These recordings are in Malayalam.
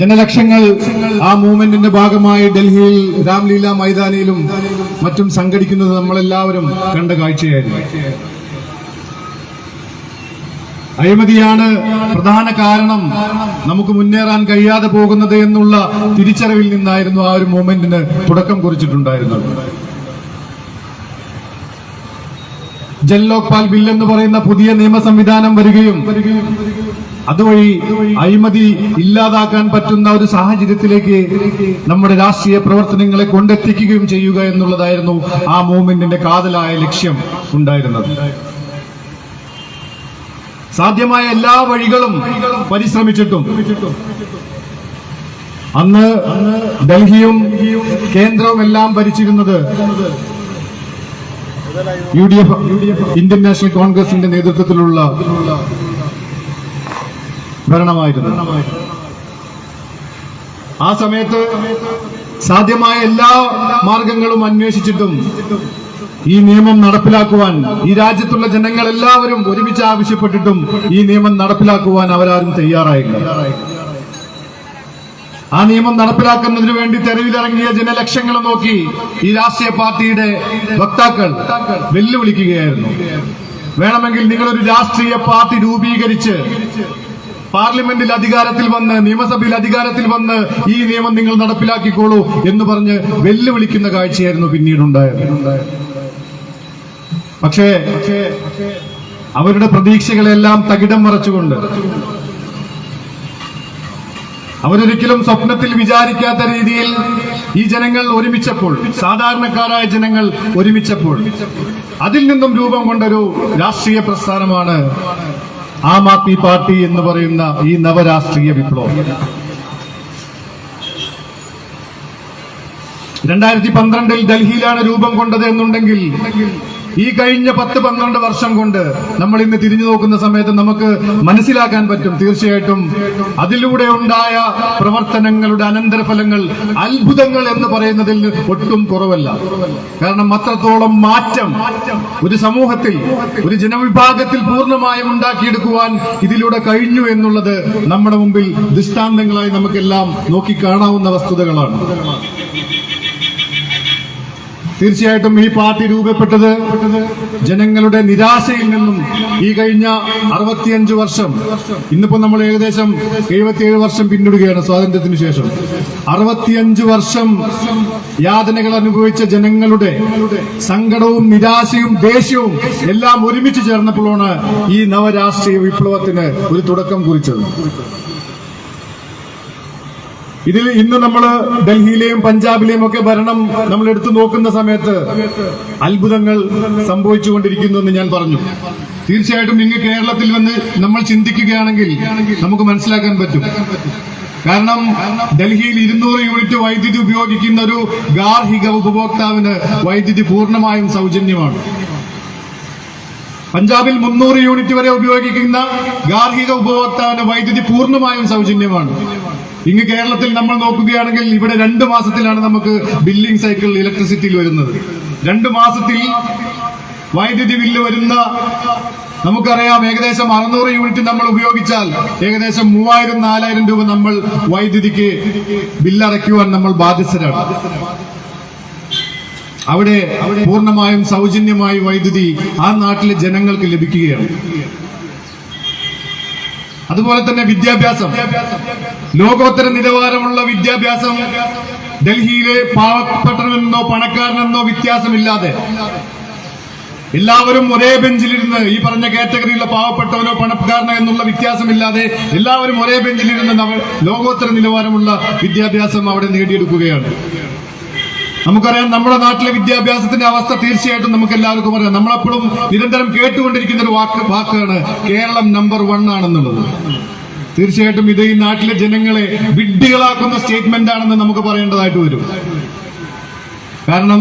ജനലക്ഷങ്ങൾ ആ മൂവ്മെന്റിന്റെ ഭാഗമായി ഡൽഹിയിൽ രാംലീല മൈതാനിയിലും മറ്റും സംഘടിക്കുന്നത് നമ്മളെല്ലാവരും കണ്ട കാഴ്ചയായിരുന്നു. അഴിമതിയാണ് പ്രധാന കാരണം നമുക്ക് മുന്നേറാൻ കഴിയാതെ പോകുന്നത് എന്നുള്ള തിരിച്ചറിവിൽ നിന്നായിരുന്നു ആ ഒരു മൂവ്മെന്റിന് തുടക്കം കുറിച്ചിട്ടുണ്ടായിരുന്നത്. ജൽ ലോക്പാൽ ബിൽ എന്ന് പറയുന്ന പുതിയ നിയമ സംവിധാനം വരികയും അതുവഴി അഴിമതി ഇല്ലാതാക്കാൻ പറ്റുന്ന ഒരു സാഹചര്യത്തിലേക്ക് നമ്മുടെ രാഷ്ട്രീയ പ്രവർത്തനങ്ങളെ കൊണ്ടെത്തിക്കുകയും ചെയ്യുക എന്നുള്ളതായിരുന്നു ആ മൂവ്മെന്റിന്റെ കാതലായ ലക്ഷ്യം ഉണ്ടായിരുന്നത്. സാധ്യമായ എല്ലാ വഴികളും പരിശ്രമിച്ചിട്ടും അന്ന് ഡൽഹിയും കേന്ദ്രവും എല്ലാം ഭരിച്ചിരുന്നത് U D F Indian national കോൺഗ്രസിന്റെ നേതൃത്വത്തിലുള്ള ഭരണമായിരുന്നു. ആ സമയത്ത് സാധ്യമായ എല്ലാ മാർഗങ്ങളും അന്വേഷിച്ചിട്ടും ഈ നിയമം നടപ്പിലാക്കുവാൻ ഈ രാജ്യത്തുള്ള ജനങ്ങൾ എല്ലാവരും ഒരുമിച്ച് ആവശ്യപ്പെട്ടിട്ടും ഈ നിയമം നടപ്പിലാക്കുവാൻ അവരാരും തയ്യാറായില്ല. ആ നിയമം നടപ്പിലാക്കുന്നതിന് വേണ്ടി തെരുവിലിറങ്ങിയ ജനലക്ഷ്യങ്ങൾ നോക്കി ഈ രാഷ്ട്രീയ പാർട്ടിയുടെ വക്താക്കൾ വെല്ലുവിളിക്കുകയായിരുന്നു. വേണമെങ്കിൽ നിങ്ങളൊരു രാഷ്ട്രീയ പാർട്ടി രൂപീകരിച്ച് പാർലമെന്റിൽ അധികാരത്തിൽ വന്ന് നിയമസഭയിൽ അധികാരത്തിൽ വന്ന് ഈ നിയമം നിങ്ങൾ നടപ്പിലാക്കിക്കോളൂ എന്ന് പറഞ്ഞ് വെല്ലുവിളിക്കുന്ന കാഴ്ചയായിരുന്നു പിന്നീടുണ്ടായത്. പക്ഷേ അവരുടെ പ്രതീക്ഷകളെല്ലാം തകിടം മറച്ചുകൊണ്ട് അവരൊരിക്കലും സ്വപ്നത്തിൽ വിചാരിക്കാത്ത രീതിയിൽ ഈ ജനങ്ങൾ ഒരുമിച്ചപ്പോൾ സാധാരണക്കാരായ ജനങ്ങൾ ഒരുമിച്ചപ്പോൾ അതിൽ നിന്നും രൂപം കൊണ്ടൊരു രാഷ്ട്രീയ പ്രസ്ഥാനമാണ് ആം ആദ്മി പാർട്ടി എന്ന് പറയുന്ന ഈ നവരാഷ്ട്രീയ വിപ്ലവം. രണ്ടായിരത്തി പന്ത്രണ്ടിൽ ഡൽഹിയിലാണ് രൂപം കൊണ്ടത് എന്നുണ്ടെങ്കിൽ ഈ കഴിഞ്ഞ പത്ത് പന്ത്രണ്ട് വർഷം കൊണ്ട് നമ്മൾ ഇന്ന് തിരിഞ്ഞു നോക്കുന്ന സമയത്ത് നമുക്ക് മനസ്സിലാക്കാൻ പറ്റും തീർച്ചയായിട്ടും അതിലൂടെ ഉണ്ടായ പ്രവർത്തനങ്ങളുടെ അനന്തരഫലങ്ങൾ അത്ഭുതങ്ങൾ എന്ന് പറയുന്നതിൽ ഒട്ടും കുറവല്ല. കാരണം അത്രത്തോളം മാറ്റം ഒരു സമൂഹത്തിൽ ഒരു ജനവിഭാഗത്തിൽ പൂർണമായും ഉണ്ടാക്കിയെടുക്കുവാൻ ഇതിലൂടെ കഴിഞ്ഞു എന്നുള്ളത് നമ്മുടെ മുമ്പിൽ ദൃഷ്ടാന്തങ്ങളായി നമുക്കെല്ലാം നോക്കിക്കാണാവുന്ന വസ്തുതകളാണ്. തീർച്ചയായിട്ടും ഈ പാർട്ടി രൂപപ്പെട്ടത് ജനങ്ങളുടെ നിരാശയിൽ നിന്നും ഈ കഴിഞ്ഞ അറുപത്തിയഞ്ച് വർഷം. ഇന്നിപ്പോ നമ്മൾ ഏകദേശം എഴുപത്തിയേഴ് വർഷം പിന്നിടുകയാണ് സ്വാതന്ത്ര്യത്തിന് ശേഷം. അറുപത്തിയഞ്ച് വർഷം യാതനകൾ അനുഭവിച്ച ജനങ്ങളുടെ സങ്കടവും നിരാശയും ദേഷ്യവും എല്ലാം ഒരുമിച്ച് ചേർന്നപ്പോഴാണ് ഈ നവരാഷ്ട്രീയ വിപ്ലവത്തിന് ഒരു തുടക്കം കുറിച്ചത്. ഇതിൽ ഇന്ന് നമ്മൾ ഡൽഹിയിലെയും പഞ്ചാബിലെയും ഒക്കെ ഭരണം നമ്മൾ എടുത്തു നോക്കുന്ന സമയത്ത് അത്ഭുതങ്ങൾ സംഭവിച്ചുകൊണ്ടിരിക്കുന്നു എന്ന് ഞാൻ പറഞ്ഞു. തീർച്ചയായിട്ടും ഇങ്ങ് കേരളത്തിൽ വന്ന് നമ്മൾ ചിന്തിക്കുകയാണെങ്കിൽ നമുക്ക് മനസ്സിലാക്കാൻ പറ്റും. കാരണം ഡൽഹിയിൽ ഇരുന്നൂറ് യൂണിറ്റ് വൈദ്യുതി ഉപയോഗിക്കുന്ന ഒരു ഗാർഹിക ഉപഭോക്താവിന് വൈദ്യുതി പൂർണമായും സൗജന്യമാണ്. പഞ്ചാബിൽ മുന്നൂറ് യൂണിറ്റ് വരെ ഉപയോഗിക്കുന്ന ഗാർഹിക ഉപഭോക്താവിന് വൈദ്യുതി പൂർണമായും സൗജന്യമാണ്. ഇങ്ങ് കേരളത്തിൽ നമ്മൾ നോക്കുകയാണെങ്കിൽ ഇവിടെ രണ്ട് മാസത്തിലാണ് നമുക്ക് ബില്ലിംഗ് സൈക്കിൾ ഇലക്ട്രിസിറ്റിയിൽ വരുന്നത്. രണ്ട് മാസത്തിൽ വൈദ്യുതി ബില്ല് വരുന്ന നമുക്കറിയാം ഏകദേശം അറുന്നൂറ് യൂണിറ്റ് നമ്മൾ ഉപയോഗിച്ചാൽ ഏകദേശം മൂവായിരം നാലായിരം രൂപ നമ്മൾ വൈദ്യുതിക്ക് ബില്ലടയ്ക്കുവാൻ നമ്മൾ ബാധ്യസ്ഥരാണ്. അവിടെ പൂർണമായും സൗജന്യമായി വൈദ്യുതി ആ നാട്ടിലെ ജനങ്ങൾക്ക് ലഭിക്കുകയാണ്. അതുപോലെ തന്നെ വിദ്യാഭ്യാസം. ലോകോത്തര നിലവാരമുള്ള വിദ്യാഭ്യാസം ഡൽഹിയിലെ പാവപ്പെട്ടവനെന്നോ പണക്കാരനെന്നോ വ്യത്യാസമില്ലാതെ. എല്ലാവരും ഒരേ ബെഞ്ചിലിരുന്ന് ഈ പറഞ്ഞ കാറ്റഗറിയിലുള്ള പാവപ്പെട്ടവനോ പണക്കാരനോ എന്നുള്ള വ്യത്യാസമില്ലാതെ എല്ലാവരും ഒരേ ബെഞ്ചിലിരുന്ന് ലോകോത്തര നിലവാരമുള്ള വിദ്യാഭ്യാസം അവിടെ നേടിയെടുക്കുകയാണ്. നമുക്കറിയാം നമ്മുടെ നാട്ടിലെ വിദ്യാഭ്യാസത്തിന്റെ അവസ്ഥ തീർച്ചയായിട്ടും നമുക്ക് എല്ലാവർക്കും അറിയാം. നമ്മളെപ്പോഴും നിരന്തരം കേട്ടുകൊണ്ടിരിക്കുന്ന ഒരു വാക്ക് വാക്കാണ് കേരളം നമ്പർ വൺ ആണെന്നുള്ളത്. തീർച്ചയായിട്ടും ഇത് ഈ നാട്ടിലെ ജനങ്ങളെ വിഡ്ഢികളാക്കുന്ന സ്റ്റേറ്റ്മെന്റ് ആണെന്ന് നമുക്ക് പറയേണ്ടതായിട്ട് വരും. കാരണം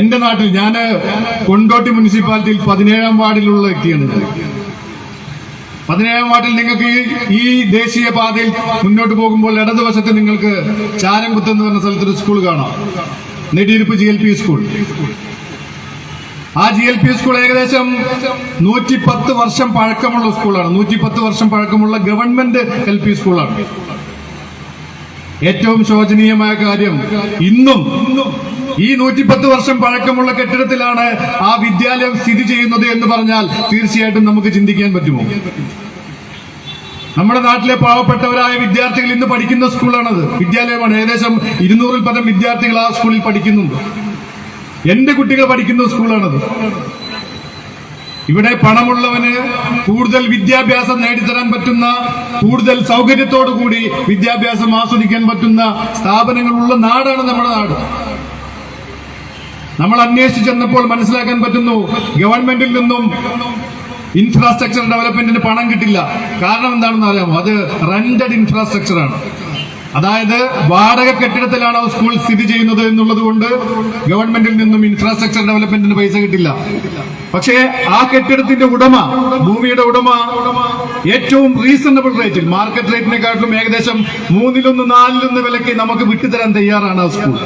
എന്റെ നാട്ടിൽ ഞാൻ കൊണ്ടോട്ടി മുനിസിപ്പാലിറ്റിയിൽ പതിനേഴാം വാർഡിലുള്ള വ്യക്തിയാണ്. പതിനേഴാം വാർഡിൽ നിങ്ങൾക്ക് ഈ ദേശീയ പാതയിൽ മുന്നോട്ട് പോകുമ്പോൾ ഇടതുവശത്ത് നിങ്ങൾക്ക് ചാരംകുത്ത് എന്ന് പറഞ്ഞ സ്ഥലത്തൊരു സ്കൂൾ കാണാം. Nediyiruppu G L P school. ആ ജി എൽ പി സ്കൂൾ ഏകദേശം നൂറ്റി പത്ത് വർഷം പഴക്കമുള്ള സ്കൂളാണ്. നൂറ്റി പത്ത് വർഷം പഴക്കമുള്ള ഗവൺമെന്റ് എൽ പി സ്കൂളാണ്. ഏറ്റവും ശോചനീയമായ കാര്യം ഇന്നും ഈ നൂറ്റിപ്പത്ത് വർഷം പഴക്കമുള്ള കെട്ടിടത്തിലാണ് ആ വിദ്യാലയം സ്ഥിതി ചെയ്യുന്നത് എന്ന് പറഞ്ഞാൽ തീർച്ചയായിട്ടും നമുക്ക് ചിന്തിക്കാൻ പറ്റുമോ? നമ്മുടെ നാട്ടിലെ പാവപ്പെട്ടവരായ വിദ്യാർത്ഥികൾ ഇന്ന് പഠിക്കുന്ന സ്കൂളാണത്. വിദ്യാലയമാണ്. ഏകദേശം ഇരുന്നൂറിൽ പരം വിദ്യാർത്ഥികൾ ആ സ്കൂളിൽ പഠിക്കുന്നുണ്ട്. എന്റെ കുട്ടികൾ പഠിക്കുന്ന സ്കൂളാണത്. ഇവിടെ പണമുള്ളവന് കൂടുതൽ വിദ്യാഭ്യാസം നേടിത്തരാൻ പറ്റുന്ന കൂടുതൽ സൗകര്യത്തോടു കൂടി വിദ്യാഭ്യാസം ആസ്വദിക്കാൻ പറ്റുന്ന സ്ഥാപനങ്ങളുള്ള നാടാണ് നമ്മുടെ നാട്. നമ്മൾ അന്വേഷിച്ചു ചെന്നപ്പോൾ മനസ്സിലാക്കാൻ പറ്റുന്നു ഗവൺമെന്റിൽ നിന്നും ഇൻഫ്രാസ്ട്രക്ചർ ഡെവലപ്മെന്റിന് പണം കിട്ടില്ല. കാരണം എന്താണെന്ന് അറിയാമോ? അത് റെന്റഡ് ഇൻഫ്രാസ്ട്രക്ചർ ആണ്. അതായത് വാടക കെട്ടിടത്തിലാണ് ആ സ്കൂൾ സ്ഥിതി ചെയ്യുന്നത് എന്നുള്ളത് കൊണ്ട് ഗവൺമെന്റിൽ നിന്നും ഇൻഫ്രാസ്ട്രക്ചർ ഡെവലപ്മെന്റിന് പൈസ കിട്ടില്ല. പക്ഷേ ആ കെട്ടിടത്തിന്റെ ഉടമ ഭൂമിയുടെ ഉടമ ഏറ്റവും റീസണബിൾ റേറ്റിൽ മാർക്കറ്റ് റേറ്റിനെക്കാട്ടിലും ഏകദേശം മൂന്നിലൊന്ന് നാലിലൊന്ന് വിലയ്ക്ക് നമുക്ക് വിട്ടുതരാൻ തയ്യാറാണ് ആ സ്കൂൾ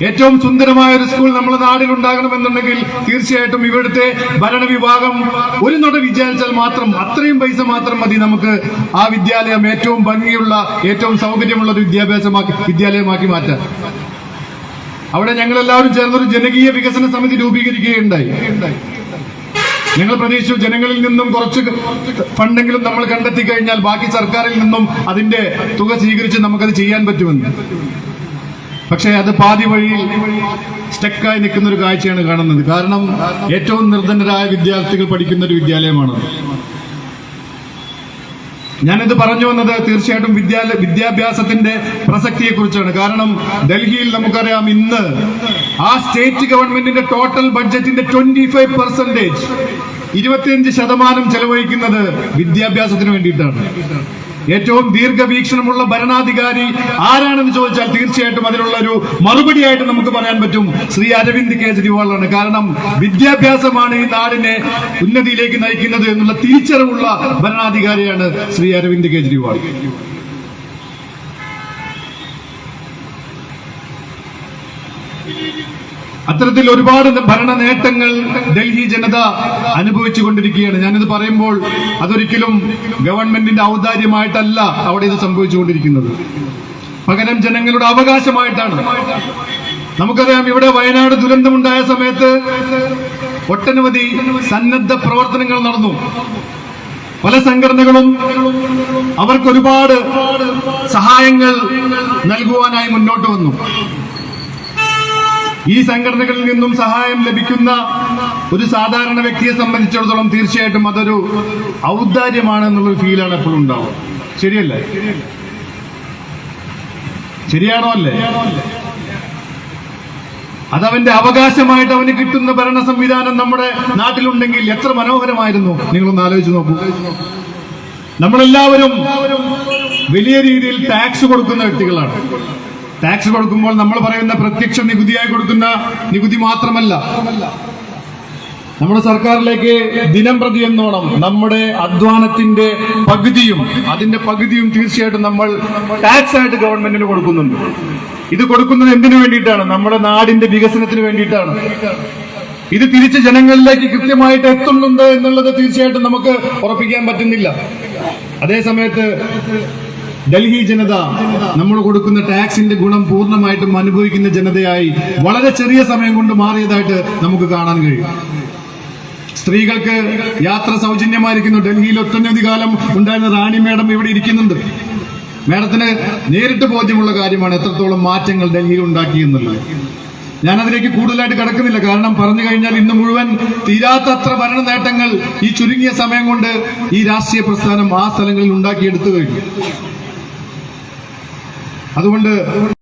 ഏറ്റവും സുന്ദരമായ ഒരു സ്കൂൾ നമ്മുടെ നാടിൽ ഉണ്ടാകണമെന്നുണ്ടെങ്കിൽ തീർച്ചയായിട്ടും ഇവിടുത്തെ ഭരണവിഭാഗം ഒരു നട വിചാരിച്ചാൽ മാത്രം അത്രയും പൈസ മാത്രം മതി നമുക്ക് ആ വിദ്യാലയം ഏറ്റവും ഭംഗിയുള്ള ഏറ്റവും സൗകര്യമുള്ള ഒരു വിദ്യാഭ്യാസമാക്കി വിദ്യാലയമാക്കി മാറ്റാൻ. അവിടെ ഞങ്ങൾ എല്ലാവരും ചേർന്നൊരു ജനകീയ വികസന സമിതി രൂപീകരിക്കുകയുണ്ടായി. ഞങ്ങൾ പ്രതീക്ഷിച്ചു ജനങ്ങളിൽ നിന്നും കുറച്ച് ഫണ്ടെങ്കിലും നമ്മൾ കണ്ടെത്തി കഴിഞ്ഞാൽ ബാക്കി സർക്കാരിൽ നിന്നും അതിന്റെ തുക സ്വീകരിച്ച് നമുക്കത് ചെയ്യാൻ പറ്റുമെന്ന്. പക്ഷേ അത് പാതി വഴിയിൽ സ്റ്റക്കായി നിൽക്കുന്ന ഒരു കാഴ്ചയാണ് കാണുന്നത്. കാരണം ഏറ്റവും നിർധനരായ വിദ്യാർത്ഥികൾ പഠിക്കുന്ന ഒരു വിദ്യാലയമാണ് ഞാനിത് പറഞ്ഞു വന്നത് തീർച്ചയായിട്ടും വിദ്യാലയ വിദ്യാഭ്യാസത്തിന്റെ പ്രസക്തിയെ കുറിച്ചാണ് കാരണം ഡൽഹിയിൽ നമുക്കറിയാം ഇന്ന് ആ സ്റ്റേറ്റ് ഗവൺമെന്റിന്റെ ടോട്ടൽ ബഡ്ജറ്റിന്റെ ട്വന്റി ഫൈവ് പെർസെന്റേജ് ഇരുപത്തിയഞ്ച് ശതമാനം ചെലവഴിക്കുന്നത് വിദ്യാഭ്യാസത്തിന് വേണ്ടിയിട്ടാണ്. ഏറ്റവും ദീർഘവീക്ഷണമുള്ള ഭരണാധികാരി ആരാണെന്ന് ചോദിച്ചാൽ തീർച്ചയായിട്ടും അതിനുള്ള ഒരു മറുപടിയായിട്ട് നമുക്ക് പറയാൻ പറ്റും. ശ്രീ അരവിന്ദ് കേജ്രിവാളാണ്. കാരണം വിദ്യാഭ്യാസമാണ് ഈ നാടിനെ ഉന്നതിയിലേക്ക് നയിക്കുന്നത് എന്നുള്ള തിരിച്ചറിവുള്ള ഭരണാധികാരിയാണ് ശ്രീ അരവിന്ദ് കേജ്രിവാൾ. അത്തരത്തിൽ ഒരുപാട് ഭരണ നേട്ടങ്ങൾ ഡൽഹി ജനത അനുഭവിച്ചുകൊണ്ടിരിക്കുകയാണ്. ഞാനിത് പറയുമ്പോൾ അതൊരിക്കലും ഗവൺമെന്റിന്റെ ഔദാര്യമായിട്ടല്ല അവിടെ ഇത് സംഭവിച്ചുകൊണ്ടിരിക്കുന്നത്. പകരം ജനങ്ങളുടെ അവകാശമായിട്ടാണ്. നമുക്കറിയാം ഇവിടെ വയനാട് ദുരന്തമുണ്ടായ സമയത്ത് ഒട്ടനവധി സന്നദ്ധ പ്രവർത്തനങ്ങൾ നടന്നു. പല സംഘടനകളും അവർക്ക് ഒരുപാട് സഹായങ്ങൾ നൽകുവാനായി മുന്നോട്ട് വന്നു. ഈ സംഘടനകളിൽ നിന്നും സഹായം ലഭിക്കുന്ന ഒരു സാധാരണ വ്യക്തിയെ സംബന്ധിച്ചിടത്തോളം തീർച്ചയായിട്ടും അതൊരു ഔദാര്യമാണ് എന്നുള്ളൊരു ഫീലാണ് എപ്പോഴും ഉണ്ടാവുക. ശരിയല്ലേ? ശരിയാണോ അല്ലേ? അതവന്റെ അവകാശമായിട്ട് അവന് കിട്ടുന്ന ഭരണ സംവിധാനം നമ്മുടെ നാട്ടിലുണ്ടെങ്കിൽ എത്ര മനോഹരമായിരുന്നു. നിങ്ങളൊന്ന് ആലോചിച്ച് നോക്കൂ. നമ്മളെല്ലാവരും വലിയ രീതിയിൽ ടാക്സ് കൊടുക്കുന്ന വ്യക്തികളാണ്. ടാക്സ് കൊടുക്കുമ്പോൾ നമ്മൾ പറയുന്ന പ്രത്യക്ഷ നികുതിയായി കൊടുക്കുന്ന നികുതി മാത്രമല്ല. നമ്മുടെ സർക്കാരിലേക്ക് ദിനം പ്രതി എന്നോണം നമ്മുടെ അധ്വാനത്തിന്റെ പകുതിയും അതിന്റെ പകുതിയും തീർച്ചയായിട്ടും നമ്മൾ ടാക്സ് ആയിട്ട് ഗവൺമെന്റിന് കൊടുക്കുന്നുണ്ട്. ഇത് കൊടുക്കുന്നത് എന്തിനു വേണ്ടിയിട്ടാണ്? നമ്മുടെ നാടിന്റെ വികസനത്തിന് വേണ്ടിയിട്ടാണ്. ഇത് തിരിച്ച് ജനങ്ങളിലേക്ക് കൃത്യമായിട്ട് എത്തുന്നുണ്ട് എന്നുള്ളത് തീർച്ചയായിട്ടും നമുക്ക് ഉറപ്പിക്കാൻ പറ്റുന്നില്ല. അതേ സമയത്ത് ഡൽഹി ജനത നമ്മൾ കൊടുക്കുന്ന ടാക്സിന്റെ ഗുണം പൂർണമായിട്ടും അനുഭവിക്കുന്ന ജനതയായി വളരെ ചെറിയ സമയം കൊണ്ട് മാറിയതായിട്ട് നമുക്ക് കാണാൻ കഴിയും. സ്ത്രീകൾക്ക് യാത്ര സൗജന്യമായിരിക്കുന്നു. ഡൽഹിയിൽ ഒട്ടനവധി കാലം ഉണ്ടായിരുന്ന റാണി മേഡം ഇവിടെ ഇരിക്കുന്നുണ്ട്. മേഡത്തിന് നേരിട്ട് ബോധ്യമുള്ള കാര്യമാണ് എത്രത്തോളം മാറ്റങ്ങൾ ഡൽഹിയിൽ ഉണ്ടാക്കി എന്നുള്ളത്. ഞാനതിലേക്ക് കൂടുതലായിട്ട് കടക്കുന്നില്ല. കാരണം പറഞ്ഞു കഴിഞ്ഞാൽ ഇന്ന് മുഴുവൻ തീരാത്തത്ര ഭരണ നേട്ടങ്ങൾ ഈ ചുരുങ്ങിയ സമയം കൊണ്ട് ഈ രാഷ്ട്രീയ പ്രസ്ഥാനം ആ സ്ഥലങ്ങളിൽ ഉണ്ടാക്കിയെടുത്തു കഴിഞ്ഞു. അതുകൊണ്ട്